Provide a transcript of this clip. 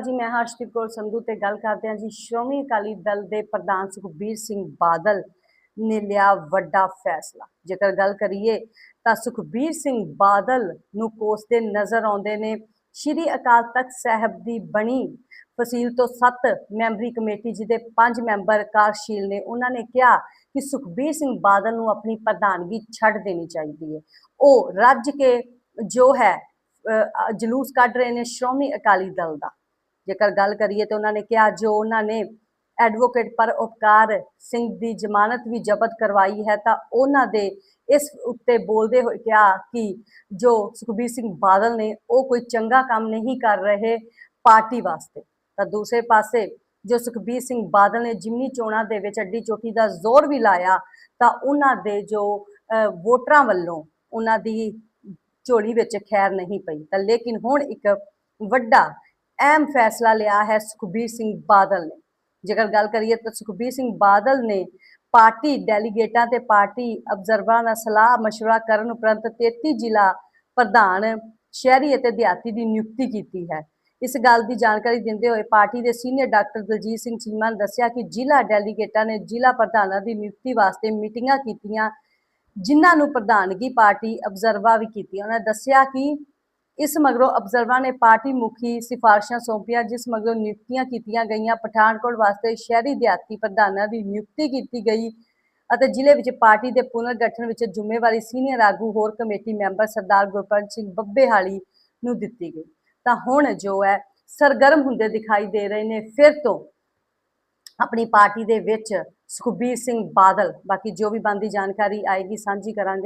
ਅਕਾਲ ਜੀ, ਮੈਂ ਹਰਸ਼ਦੀਪ ਕੌਰ ਸੰਧੂ ਤੇ ਗੱਲ ਕਰਦੇ ਹਾਂ ਜੀ। ਸ਼੍ਰੋਮਣੀ ਅਕਾਲੀ ਦਲ ਦੇ ਪ੍ਰਧਾਨ ਸੁਖਬੀਰ ਸਿੰਘ ਬਾਦਲ ਨੇ ਲਿਆ ਵੱਡਾ ਫੈਸਲਾ। ਜੇਕਰ ਗੱਲ ਕਰੀਏ ਤਾਂ ਸੁਖਬੀਰ ਸਿੰਘ ਬਾਦਲ ਨੂੰ ਕੋਸਦੇ ਨਜ਼ਰ ਆਉਂਦੇ ਨੇ। ਸ਼੍ਰੀ ਅਕਾਲ ਤਖਤ ਸਾਹਿਬ ਦੀ ਬਣੀ ਫਸੀਲ ਤੋਂ 7 ਮੈਂਬਰੀ ਕਮੇਟੀ ਜਿਹਦੇ 5 ਮੈਂਬਰ ਕਾਰਜਸ਼ੀਲ ਨੇ, ਉਹਨਾਂ ਨੇ ਕਿਹਾ ਕਿ ਸੁਖਬੀਰ ਸਿੰਘ ਬਾਦਲ ਨੂੰ ਆਪਣੀ ਪ੍ਰਧਾਨਗੀ ਛੱਡ ਦੇਣੀ ਚਾਹੀਦੀ ਹੈ। ਉਹ ਰੱਜ ਕੇ ਜੋ ਹੈ ਜਲੂਸ ਕੱਢ ਰਹੇ ਨੇ ਸ਼੍ਰੋਮਣੀ ਅਕਾਲੀ ਦਲ ਦਾ। ਜੇਕਰ ਗੱਲ ਕਰੀਏ ਤਾਂ ਉਹਨਾਂ ਨੇ ਕਿਹਾ ਜੋ ਉਹਨਾਂ ਨੇ ਐਡਵੋਕੇਟ ਪਰ ਉਪਕਾਰ ਸਿੰਘ ਦੀ ਜ਼ਮਾਨਤ ਵੀ ਜ਼ਬਤ ਕਰਵਾਈ ਹੈ ਤਾਂ ਉਹਨਾਂ ਦੇ ਇਸ ਉੱਤੇ ਬੋਲਦੇ ਹੋਏ ਕਿਹਾ ਕਿ ਜੋ ਸੁਖਬੀਰ ਸਿੰਘ ਬਾਦਲ ਨੇ ਉਹ ਕੋਈ ਚੰਗਾ ਕੰਮ ਨਹੀਂ ਕਰ ਰਹੇ ਪਾਰਟੀ ਵਾਸਤੇ। ਤਾਂ ਦੂਸਰੇ ਪਾਸੇ ਜੋ ਸੁਖਬੀਰ ਸਿੰਘ ਬਾਦਲ ਨੇ ਜਿਮਨੀ ਚੋਣਾਂ ਦੇ ਵਿੱਚ ਅੱਡੀ ਚੋਟੀ ਦਾ ਜ਼ੋਰ ਵੀ ਲਾਇਆ ਤਾਂ ਉਹਨਾਂ ਦੇ ਜੋ ਅਹ, ਵੋਟਰਾਂ ਵੱਲੋਂ ਉਹਨਾਂ ਦੀ ਝੋਲੀ ਵਿੱਚ ਖੈਰ ਨਹੀਂ ਪਈ। ਤਾਂ ਲੇਕਿਨ ਹੁਣ ਇੱਕ ਵੱਡਾ ਅਹਿਮ ਫੈਸਲਾ ਲਿਆ ਹੈ ਸੁਖਬੀਰ ਸਿੰਘ ਬਾਦਲ ਨੇ ਜੇਕਰ ਗੱਲ ਕਰੀਏ ਤਾਂ ਸੁਖਬੀਰ ਸਿੰਘ ਬਾਦਲ ਨੇ ਪਾਰਟੀ ਡੈਲੀਗੇਟਾਂ ਤੇ ਪਾਰਟੀ ਅਬਜ਼ਰਵਰਾਂ ਨਾਲ ਸਲਾਹ مشورہ ਕਰਨ ਉਪਰੰਤ 33 ਜ਼ਿਲ੍ਹਾ ਪ੍ਰਧਾਨ ਸ਼ਹਿਰੀ ਅਤੇ ਦਿਹਾਤੀ ਦੀ ਨਿਯੁਕਤੀ ਕੀਤੀ ਹੈ ਇਸ ਗੱਲ ਦੀ ਜਾਣਕਾਰੀ ਦਿੰਦੇ ਹੋਏ ਪਾਰਟੀ ਦੇ ਸੀਨੀਅਰ ਡਾਕਟਰ ਦਲਜੀਤ ਸਿੰਘ ਚੀਮਾ ਨੇ ਦੱਸਿਆ ਕਿ ਜ਼ਿਲ੍ਹਾ ਡੈਲੀਗੇਟਾਂ ਨੇ ਜ਼ਿਲ੍ਹਾ ਪ੍ਰਧਾਨਾਂ ਦੀ ਨਿਯੁਕਤੀ ਵਾਸਤੇ ਮੀਟਿੰਗਾਂ ਕੀਤੀਆਂ ਜਿਨ੍ਹਾਂ ਨੂੰ ਪ੍ਰਧਾਨਗੀ ਪਾਰਟੀ ਅਬਜ਼ਰਵਾ ਵੀ ਕੀਤੀ ਉਹਨਾਂ ਨੇ ਦੱਸਿਆ ਕਿ ਇਸ ਮਗਰੋਂ ਅਬਜ਼ਰਵਰਾਂ ਨੇ ਪਾਰਟੀ ਮੁਖੀ ਸਿਫਾਰਸ਼ਾਂ ਸੌਂਪੀਆਂ, ਜਿਸ ਮਗਰੋਂ ਨਿਯੁਕਤੀਆਂ ਕੀਤੀਆਂ ਗਈਆਂ। ਪਠਾਨਕੋਟ ਵਾਸਤੇ ਸ਼ਹਿਰੀ ਦਿਹਾਤੀ ਪ੍ਰਧਾਨਾਂ ਦੀ ਨਿਯੁਕਤੀ ਕੀਤੀ ਗਈ ਅਤੇ ਜ਼ਿਲ੍ਹੇ ਵਿੱਚ ਪਾਰਟੀ ਦੇ ਪੁਨਰ ਗਠਨ ਵਿੱਚ ਜ਼ਿੰਮੇਵਾਰੀ ਸੀਨੀਅਰ ਆਗੂ ਹੋਰ ਕਮੇਟੀ ਮੈਂਬਰ ਸਰਦਾਰ ਗੁਰਪ੍ਰੀਤ ਸਿੰਘ ਬੱਬੇਹਾਲੀ ਨੂੰ ਦਿੱਤੀ ਗਈ। ਤਾਂ ਹੁਣ ਜੋ ਹੈ, ਸਰਗਰਮ ਹੁੰਦੇ ਦਿਖਾਈ ਦੇ ਰਹੇ ਨੇ। ਫਿਰ ਤੋਂ ਆਪਣੀ ਪਾਰਟੀ ਦੇ ਵਿੱਚ ਸੁਖਬੀਰ ਸਿੰਘ ਬਾਦਲ, ਬਾਕੀ ਜੋ ਵੀ ਬੰਦੀ ਜਾਣਕਾਰੀ ਆਏਗੀ, ਸਾਂਝੀ ਕਰਾਂਗੇ।